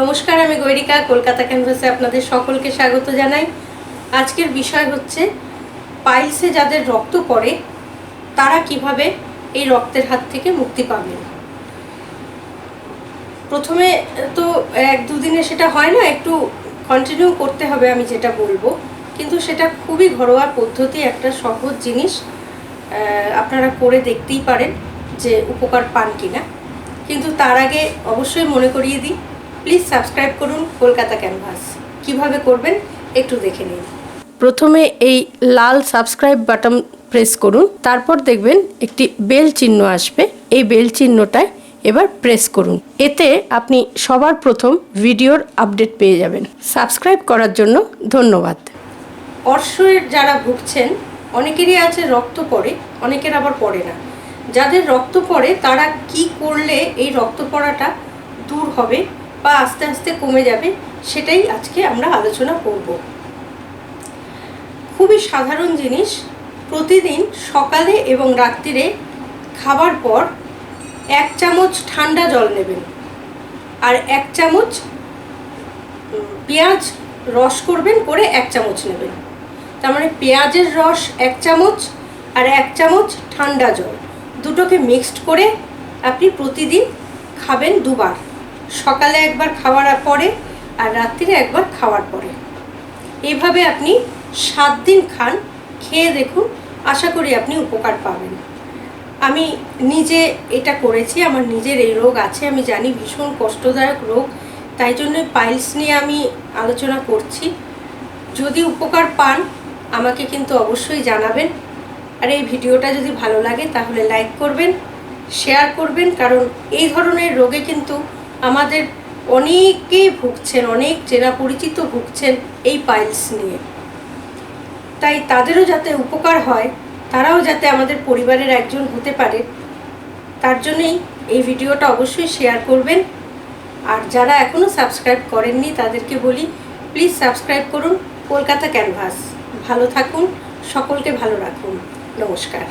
নমস্কার, আমি গৈরিকা, কলকাতা ক্যানভাসে আপনাদের সকলকে স্বাগত জানাই। আজকের বিষয় হচ্ছে, পাইলসে যাদের রক্ত পড়ে, তারা কীভাবে এই রক্তের হাত থেকে মুক্তি পাবেন প্রথমে তো এক দুদিনে সেটা হয় না, একটু কন্টিনিউ করতে হবে আমি যেটা বলব। কিন্তু সেটা খুবই ঘরোয়া পদ্ধতি, একটা সহজ জিনিস আপনারা করে দেখতেই পারেন যে উপকার পান কিনা। কিন্তু তার আগে অবশ্যই মনে করিয়ে দিই প্লিজ সাবস্ক্রাইব করুন কলকাতা ক্যানভাস কীভাবে করবেন একটু দেখে নিন। প্রথমে এই লাল সাবস্ক্রাইব বাটন প্রেস করুন, তারপর দেখবেন একটি বেল চিহ্ন আসবে। এই বেল চিহ্নটায় এবার প্রেস করুন। এতে আপনি সবার প্রথম ভিডিওর আপডেট পেয়ে যাবেন। সাবস্ক্রাইব করার জন্য ধন্যবাদ। অর্শের যারা ভুগছেন, অনেকেরই আছে রক্ত পড়ে, অনেকের আবার পড়ে না। যাদের রক্ত পড়ে, তারা কি করলে এই রক্ত পড়াটা দূর হবে? বা আস্তে আস্তে কমে যাবে, সেটাই আজকে আমরা আলোচনা করব। খুবই সাধারণ জিনিস, প্রতিদিন সকালে এবং রাত্রিরে খাবার পর এক চামচ ঠান্ডা জল নেবেন। আর এক চামচ পেঁয়াজ রস করবেন করে এক চামচ নেবেন। তার মানে পেঁয়াজের রস এক চামচ আর এক চামচ ঠান্ডা জল। দুটোকে মিক্সড করে আপনি প্রতিদিন খাবেন দুবার। সকালে একবার খাওয়ার পরে আর রাত্রিরে একবার খাওয়ার পরে। এইভাবে আপনি সাত দিন খান, খেয়ে দেখুন, আশা করি আপনি উপকার পাবেন। আমি নিজে এটা করেছি, আমার নিজের এই রোগ আছে, আমি জানি ভীষণ কষ্টদায়ক রোগ, তাই জন্য পাইলস নিয়ে আমি আলোচনা করছি। যদি উপকার পান, আমাকে কিন্তু অবশ্যই জানাবেন। আর এই ভিডিওটা যদি ভালো লাগে, তাহলে লাইক করবেন শেয়ার করবেন, কারণ এই ধরনের রোগে কিন্তু আমাদের অনেকেই ভুগছেন, অনেক চেনা পরিচিত ভুগছেন এই পাইলস নিয়ে। তাই তাদেরও যাতে উপকার হয়, তারাও যাতে আমাদের পরিবারের একজন হতে পারে, তার জন্যই এই ভিডিওটা অবশ্যই শেয়ার করবেন। আর যারা এখনও সাবস্ক্রাইব করেননি, তাদেরকে বলি প্লিজ সাবস্ক্রাইব করুন। কলকাতা ক্যানভাস ভালো থাকুন, সকলকে ভালো রাখুন। নমস্কার।